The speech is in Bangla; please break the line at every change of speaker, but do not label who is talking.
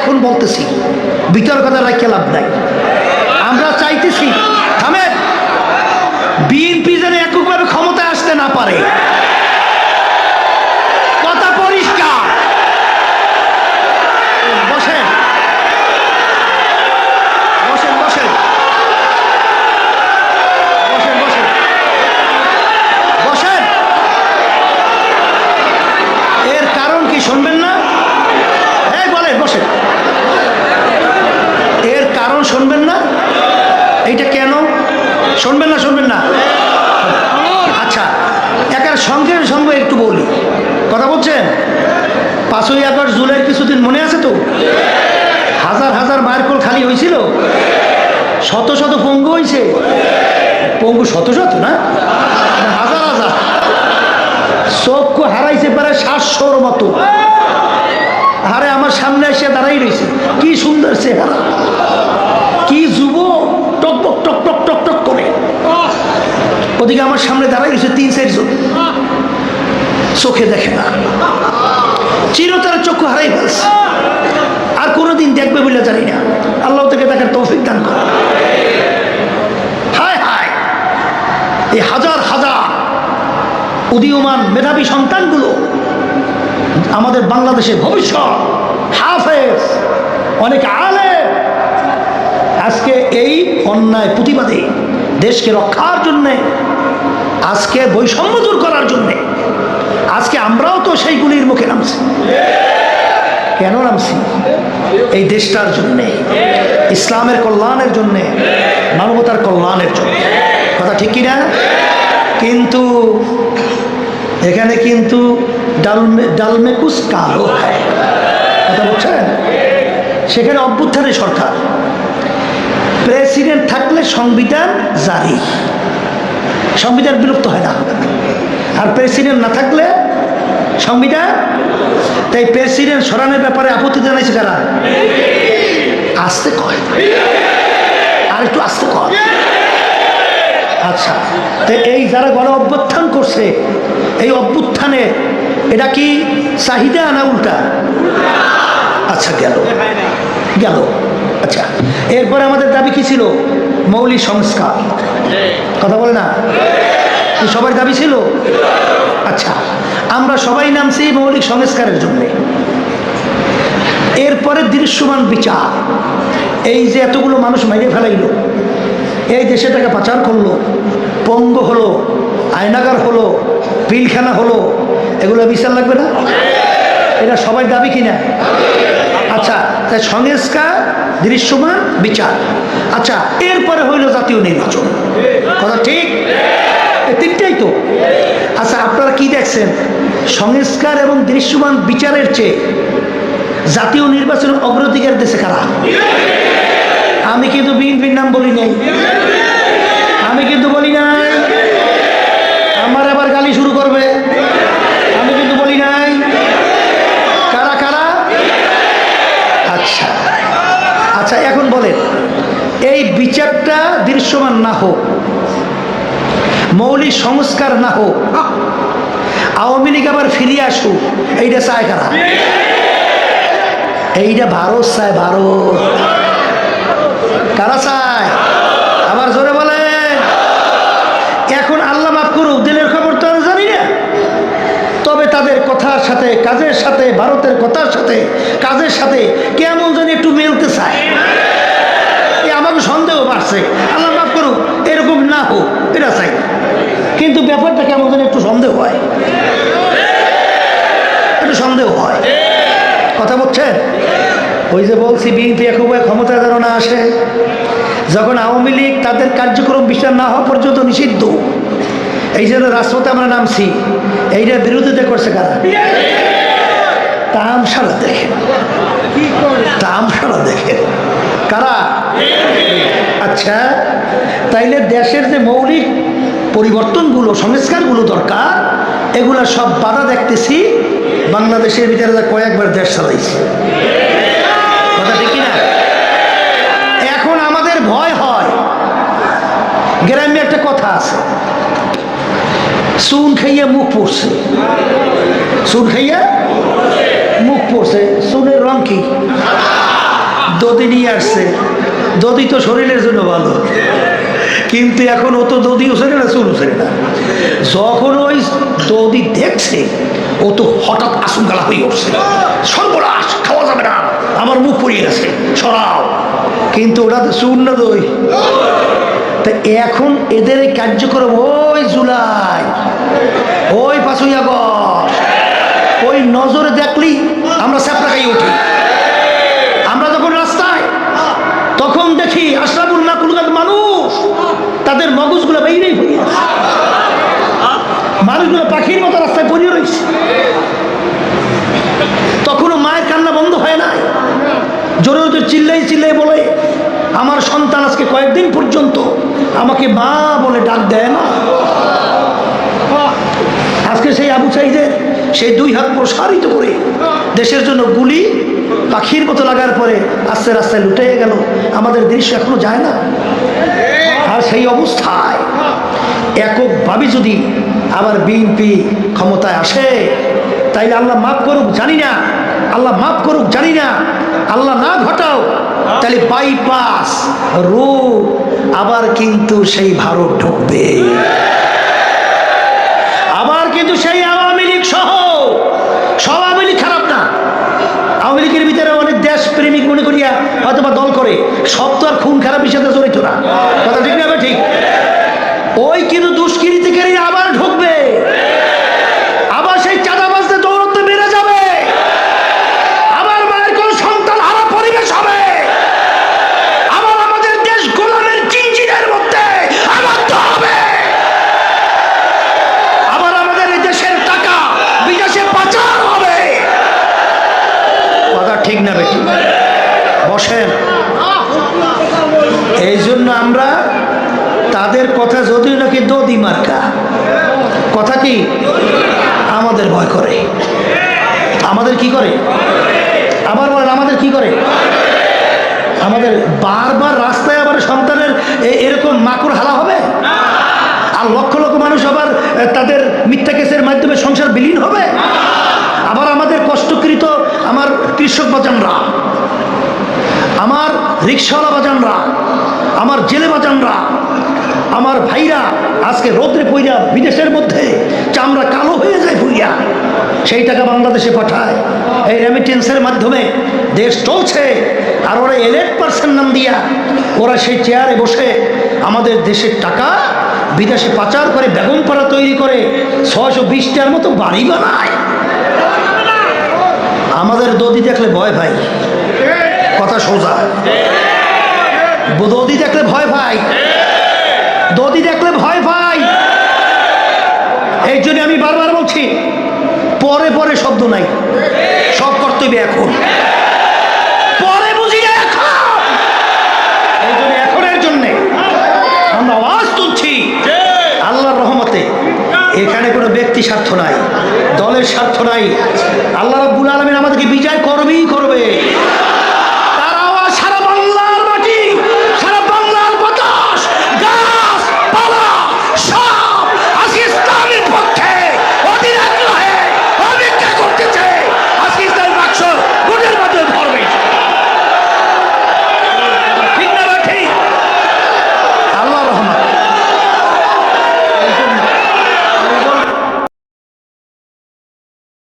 এখন বলতেছি বিতর্কতা রাখে লাভ নাই। আমরা চাইতেছি থামে বিএনপি যেন এককভাবে ক্ষমতায় আসতে না পারে। শুনবেন না? এইটা কেন? শুনবেন না শুনবেন না। আচ্ছা একার সঙ্গে সঙ্গে একটু বলি। কথা বলছেন? পাঁচই আগস্ট জুলাই কিছুদিন মনে আছে তো? হাজার হাজার মায়ের কোল খালি হয়েছিল? শত শত পঙ্গু হয়েছে? পঙ্গু শত শত না? হাজার হাজার। চক্ষু হারাইছে প্রায় সাতশোর মতো। আরে, আমার সামনে এসে দাঁড়াই রয়েছে। কি সুন্দর চেহারা। কি যুব টক টক টক টক টক টক করে। ওদিকে আমার সামনে দাঁড়াই রয়েছে তিন চারজন চোখে দেখে না। চিরতরে চক্ষু হারাই ফেলছে। আর কোনোদিন দেখবে বলে জানি না। আল্লাহ থেকে দেখার তৌফিক দান করে হায় হায়! এই হাজার হাজার উদীয়মান মেধাবী সন্তানগুলো আমাদের বাংলাদেশের ভবিষ্যৎ হাফেজ অনেক আলে আজকে এই অন্যায় প্রতিবাদে দেশকে রক্ষার জন্যে, আজকে বৈষম্য দূর করার জন্যে, আজকে আমরাও তো সেইগুলির মুখে নামছি। কেন নামছি? এই দেশটার জন্যে, ইসলামের কল্যাণের জন্যে, মানবতার কল্যাণের জন্য। কথা ঠিক কিনা? কিন্তু এখানে কিন্তু ডালমে, ডালমেকুস কালো হয়। কথা বলছেন? সেখানে অভ্যুত্থানের সরকার। প্রেসিডেন্ট থাকলে সংবিধান জারি। সংবিধান বিলুপ্ত হয় না। আর প্রেসিডেন্ট না থাকলে সংবিধান? তাই প্রেসিডেন্ট সরানোর ব্যাপারে আপত্তি জানাইছে কারা? আসতে কয় আর একটু আসতে কয় আচ্ছা তো এই যারা গণ অভ্যুত্থান করছে, এই অভ্যুত্থানে এটা কি চাহিদা না উল্টা? আচ্ছা গেল। গেল। আচ্ছা এরপরে আমাদের দাবি কি ছিল? মৌলিক সংস্কার। কথা বলে না? সবার দাবি ছিল? আচ্ছা আমরা সবাই নামছি মৌলিক সংস্কারের জন্য। এরপরে দৃশ্যমান বিচার। এই যে এতগুলো মানুষ মেরে ফেলাইলো, এই দেশে টাকা পাচার করল, পঙ্গ হলো, আয়নাগার হলো, পিলখানা হলো, এগুলো বিচার লাগবে না? এটা সবাই দাবি কিনা? আচ্ছা তাই সংস্কার, দৃশ্যমান, বিচার। আচ্ছা এরপরে হইল জাতীয় নির্বাচন। কথা ঠিক? তিনটাই তো। আচ্ছা আপনারা কি দেখছেন? সংস্কার এবং দৃশ্যমান বিচারের চেয়ে জাতীয় নির্বাচনের অগ্রাধিকার দেশে কারা? আমি কিন্তু বিএনপির নাম বলি নাই আমি কিন্তু বলি নাই আমার আবার গালি শুরু করবে আমি কিন্তু বলি নাই কারা কারা আচ্ছা আচ্ছা এখন বলেন এই দৃশ্যমান না হোক, মৌলিক সংস্কার না হোক আওয়ামী লীগ আবার ফিরিয়ে আসুক, এইটা চায় কারা? এইটা ভারত চায়, ভারত। কারা চায়? আবার জোরে বলেন। এখন আল্লাহ মাফ করুক দিনের খবর তো আর জানি না। তবে তাদের কথার সাথে, কাজের সাথে, ভারতের কথার সাথে, কাজের সাথে কেমন যেন একটু মেলতে চায়। বাড়ছে আল্লাহ মাফ করুক, এরকম না হোক, এটা চাই। কিন্তু ব্যাপারটা কেমন যেন একটু সন্দেহ হয়? একটু সন্দেহ হয়। কথা বলছেন? ওই যে বলছি, বিএনপি একবার ক্ষমতায় যেন না আসে, যখন আওয়ামী লীগ তাদের কার্যক্রম বিচার না হওয়া পর্যন্ত নিষিদ্ধ, এই জন্য রাজপথে আমরা নামছি। এইটা বিরোধিতা করছে কারা? তামশালা দেখেন। তামশালা দেখেন। কারা? আচ্ছা তাইলে দেশের যে মৌলিক পরিবর্তনগুলো, সংস্কারগুলো দরকার, এগুলা সব বাধা দেখতেছি, বাংলাদেশের ভিতরে কয়েকবার দেশ চালাইছে। এখন আমাদের ভয় হয়। গ্রামে একটা কথা আছে, চুন খাইয়া মুখ পড়ছে। চুন খাইয়া মুখ পড়ছে, চুনের রং কি? দদি নিয়ে আসছে। দদি তো শরীরের জন্য ভালো। কিন্তু এখন ও তো দদি উসেরে না চুল উসেরে না। যখন ওই দদি দেখছে, ও তো হঠাৎ আসুনগালা হয়ে উঠছে। সর্বনাশ, খাওয়া যাবে না। আমার মুখ পড়িয়ে গেছে, সরাও। কিন্তু ওটা তো চুন না দই। তা এখন এদের এই কার্যক্রম ওই জুলাই, ওই পাঁচই আগস্ট, ওই নজরে দেখলেই আমরা স্যাপড়া খাই উঠি আমরা যখন রাস্তায় তখন দেখি আশরাফুল মাকুলগাত মানুষ তাদের মগজগুলো বেরিয়েই হয়ে আছে মানুষগুলো পাখির মতো রাস্তায় পড়িয়ে রয়েছে। তখনও মায়ের কান্না বন্ধ হয় না। জোরে জোরে চিল্লাই চিল্লাই বলে, আমার সন্তান আজকে কয়েকদিন পর্যন্ত আমাকে মা বলে ডাক দেয় না। আজকে সেই আবু সাইদের সেই দুই হাত প্রসারিত করে দেশের জন্য গুলি পাখির মতো লাগার পরে আস্তে রাস্তায় লুটে গেল। আমাদের দৃশ্য এখনও যায় না। আর সেই অবস্থায় এককভাবে যদি আবার বিএনপি ক্ষমতায় আসে, তাইলে আল্লাহ মাফ করুক, জানি না। আল্লাহ মাফ করুক, জানি না। আল্লাহ না ঘটাও তাহলে বাইপাস রোড আবার কিন্তু সেই ভারত ঢুকবে আবার কিন্তু সেই আওয়ামী লীগ সহ সব আওয়ামী লীগ খারাপ না আওয়ামী লীগের ভিতরে অনেক দেশ প্রেমিক মনে করিয়া হয়তো বা দল করে সব আর খুন খারাপের সাথে জড়িত না। কথা ঠিক না ঠিক? ওই কিন্তু দুষ্কৃতিকারী আবার ঢুকবে। আবার সেই বেড়ে যাবে। পরিবেশ হবে। আবার আমাদের মধ্যে আবার আমাদের টাকা হবে। কথা ঠিক না তাদের কথা যদিও নাকি দদি মার্কা কথা কি? আমাদের ভয় করে। আমাদের কি করে? আবার বলেন, আমাদের কি করে? আমাদের বারবার রাস্তায় আবার সন্তানের এরকম মাকুর হালা হবে? আর লক্ষ লক্ষ মানুষ আবার তাদের মিথ্যা কেসের মাধ্যমে সংসার বিলীন হবে? আবার আমাদের কষ্টকৃত আমার কৃষক বাজানরা আমার রিক্সাওয়ালা বাজানরা, আমার জেলে বাজানরা, আমার ভাইরা আজকে রোদ্রে পইরা বিদেশের মধ্যে চামড়া কালো হয়ে যায় ভুইয়া, সেই টাকা বাংলাদেশে পাঠায়। এই রেমিটেন্সের মাধ্যমে দেশ চলছে, আর ওরা এলেট পার্সেন্ট নাম দিয়া ওরা সেই চেয়ারে বসে আমাদের দেশের টাকা বিদেশে পাচার করে, বেগম পাড়া তৈরি করে, ছয়শো বিশটার মতো বাড়ি বানায়। আমাদের দদি দেখলে ভয় ভাই। কথা সোজা। দদি দেখলে ভয় ভাই দদি দেখলে ভয় ভাই এই জন্য আমি বারবার বলছি, পরে পরে শব্দ নাই। সব কর্তব্য এখন। পরে বুঝি এখন। জন্যে আমরা আওয়াজ তুলছি। আল্লাহর রহমতে এখানে কোনো ব্যক্তি স্বার্থ নাই, দলের স্বার্থ নাই। আল্লাহ রাব্বুল আলমিন আমাদেরকে বিজয়